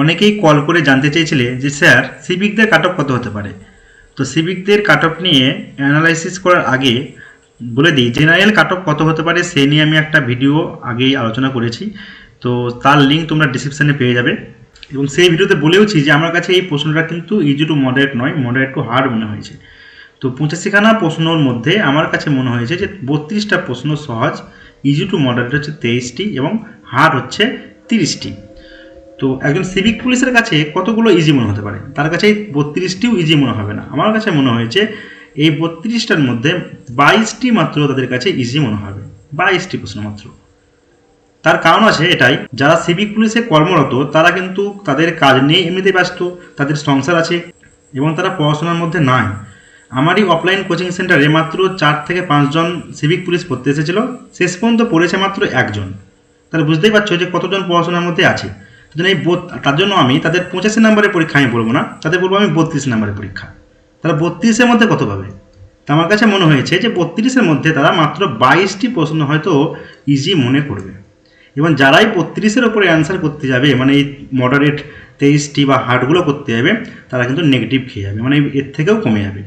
অনেকেই কল করে জানতে চেয়েছিলে যে, স্যার, সিভিকদের কাট অফ কত হতে পারে? তো সিভিকদের কাট অফ নিয়ে অ্যানালাইসিস করার আগে বলে দিই, জেনারেল কাট অফ কত হতে পারে সে নিয়ে আমি একটা ভিডিও আগেই আলোচনা করেছি। তো তার লিঙ্ক তোমরা ডিসক্রিপশানে পেয়ে যাবে। এবং সেই ভিডিওতে বলেওছি যে, আমার কাছে এই প্রশ্নটা কিন্তু ইজি টু মডারেট নয় মডারেট টু হার্ড মনে হয়েছে। তো পঁচাশিখানা প্রশ্নর মধ্যে আমার কাছে মনে হয়েছে যে, বত্রিশটা প্রশ্ন সহজ ইজি টু মডারেট হচ্ছে তেইশটি এবং হার্ড হচ্ছে তিরিশটি। তো একজন সিভিক পুলিশের কাছে কতগুলো ইজি মনে হতে পারে? তার কাছে বত্রিশটিও ইজি মনে হবে না। আমার কাছে মনে হয়েছে এই বত্রিশটার মধ্যে বাইশটি মাত্র তাদের কাছে ইজি মনে হবে। বাইশটি প্রশ্ন মাত্র। তার কারণ আছে এটাই, যারা সিভিক পুলিশে কর্মরত, তারা কিন্তু তাদের কাজ নিয়ে এমনিতে ব্যস্ত, তাদের সংসার আছে এবং তারা পড়াশোনার মধ্যে নাই। আমারই অফলাইন কোচিং সেন্টারে মাত্র চার থেকে পাঁচজন সিভিক পুলিশ পড়তে এসেছিল। শেষ পর্যন্ত পড়েছে মাত্র একজন। তাহলে বুঝতেই পারছ যে কতজন পড়াশোনার মধ্যে আছে। জন্য এই তার জন্য আমি তাদের পঁচাশি নম্বরের পরীক্ষা আমি বলব না, তাদের বলব আমি বত্রিশ নম্বরের পরীক্ষা। তারা বত্রিশের মধ্যে কত পাবে? তা আমার কাছে মনে হয়েছে যে বত্রিশের মধ্যে তারা মাত্র বাইশটি প্রশ্ন হয়তো ইজি মনে করবে। এবং যারাই বত্রিশের ওপরে অ্যান্সার করতে যাবে মানে এই মডারেট তেইশটি বা হার্ডগুলো করতে যাবে, তারা কিন্তু নেগেটিভ খেয়ে যাবে মানে এর থেকেও কমে যাবে।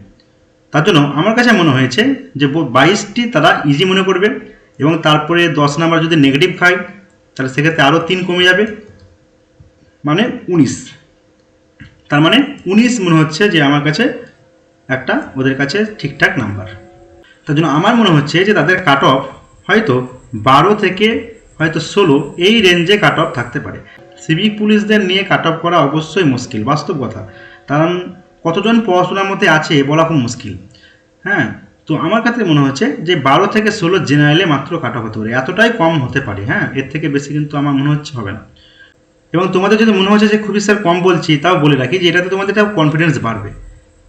তার জন্য আমার কাছে মনে হয়েছে যে বাইশটি তারা ইজি মনে করবে, এবং তারপরে দশ নাম্বার যদি নেগেটিভ খায়, তাহলে সেক্ষেত্রে আরও তিন কমে যাবে। মানে উনিশ। তার মানে উনিশ মনে হচ্ছে যে আমার কাছে একটা ওদের কাছে ঠিকঠাক নাম্বার। তার জন্য আমার মনে হচ্ছে যে তাদের কাট অফ হয়তো বারো থেকে হয়তো ষোলো এই রেঞ্জে কাট অফ থাকতে পারে। সিভিক পুলিশদের নিয়ে কাট অফ করা অবশ্যই মুশকিল, বাস্তব কথা। কারণ কতজন পড়াশোনার মধ্যে আছে বলা খুব মুশকিল। হ্যাঁ তো আমার কাছে মনে হচ্ছে যে বারো থেকে ষোলো জেনারেলে মাত্র কাট অফ হতে পারে। এতটাই কম হতে পারে। হ্যাঁ এর থেকে বেশি কিন্তু আমার মনে হচ্ছে হবে না। এবং তোমাদের যদি মনে হচ্ছে যে, খুবই স্যার কম বলছি, তাও বলে রাখি যে, এটাতে তোমাদের কনফিডেন্স বাড়বে।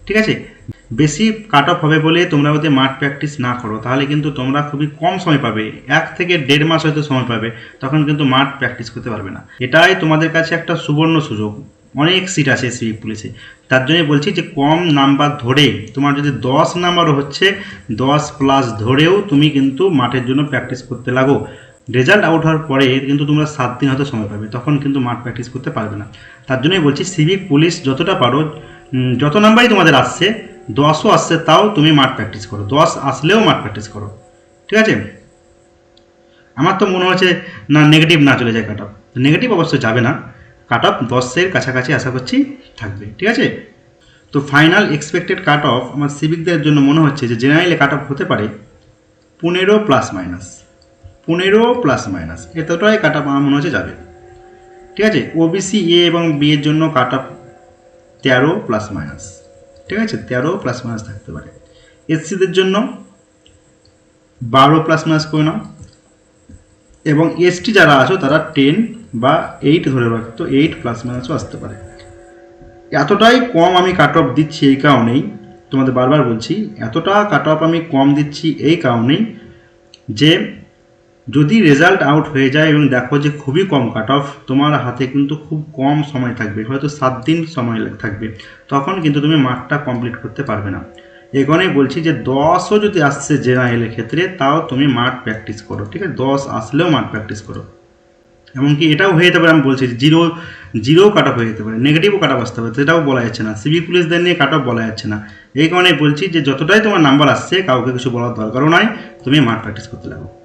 ঠিক আছে? বেশি কাট অফ হবে বলে তোমরা যদি মাঠ প্র্যাকটিস না করো, তাহলে কিন্তু তোমরা খুবই কম সময় পাবে। এক থেকে দেড় মাস হয়তো সময় পাবে, তখন কিন্তু মাঠ প্র্যাকটিস করতে পারবে না। এটাই তোমাদের কাছে একটা সুবর্ণ সুযোগ। অনেক সিট আছে সিভিক পুলিশে। তার জন্যই বলছি যে, কম নাম্বার ধরে, তোমার যদি দশ নাম্বার হচ্ছে, দশ প্লাস ধরেও তুমি কিন্তু মাঠের জন্য প্র্যাকটিস করতে লাগো। রেজাল্ট আউট হওয়ার পরে কিন্তু তোমরা সাত দিন হয়তো সময় পাবে। তখন কিন্তু মাঠ প্র্যাকটিস করতে পারবে না। তার জন্যই বলছি সিভিক পুলিশ যতটা পারো যত নাম্বারই তোমাদের আসছে, দশও আসছে তাও তুমি মাঠ প্র্যাকটিস করো। দশ আসলেও মাঠ প্র্যাকটিস করো। ঠিক আছে? আমার তো মনে হচ্ছে, না নেগেটিভ না চলে যায় কাট অফ নেগেটিভ অবশ্যই যাবে না। কাট অফ দশের কাছাকাছি আশা করছি থাকবে। ঠিক আছে? তো ফাইনাল এক্সপেক্টেড কাট অফ আমার সিভিকদের জন্য মনে হচ্ছে যে জেনারেলে কাট অফ হতে পারে পনেরো প্লাস মাইনাস পনেরো প্লাস মাইনাস এতটাই কাট অফ আমার মনে হচ্ছে যাবে। ঠিক আছে? ওবিসি এ এবং বি এর জন্য কাট অফ তেরো প্লাস মাইনাস ঠিক আছে? তেরো প্লাস মাইনাস থাকতে পারে। এসসিদের জন্য বারো প্লাস মাইনাস করে নাও। এবং এসটি যারা আছো, তারা টেন বা এইট ধরে রাখতো এইট প্লাস মাইনাসও আসতে পারে। এতটাই কম আমি কাট অফ দিচ্ছি এই কারণেই, তোমাদের বারবার বলছি, এতটা কাট অফ আমি কম দিচ্ছি এই কারণেই যে যদি রেজাল্ট আউট হয়ে যায় এবং দেখো যে খুবই কম কাট অফ তোমার হাতে কিন্তু খুব কম সময় থাকবে, হয়তো সাত দিন সময় থাকবে। তখন কিন্তু তুমি মাঠটা কমপ্লিট করতে পারবে না। কারণেই বলছি যে দশও যদি আসছে জেনারেলের ক্ষেত্রে, তাও তুমি মাঠ প্র্যাকটিস করো, ঠিক আছে? দশ আসলেও মাঠ প্র্যাকটিস করো। এমনকি এটাও হয়ে যেতে পারে, আমি বলছি জিরো জিরো কাট অফ হয়ে যেতে পারে নেগেটিভও কাট অফ আসতে পারে, সেটাও বলা যাচ্ছে না। সিভিক পুলিশদের নিয়ে কাট অফ বলা যাচ্ছে না। এই কারণে বলছি যে যতটাই তোমার নাম্বার আসছে, কাউকে কিছু বলার দরকারও নাই তুমি মাঠ প্র্যাকটিস করতে লাগো।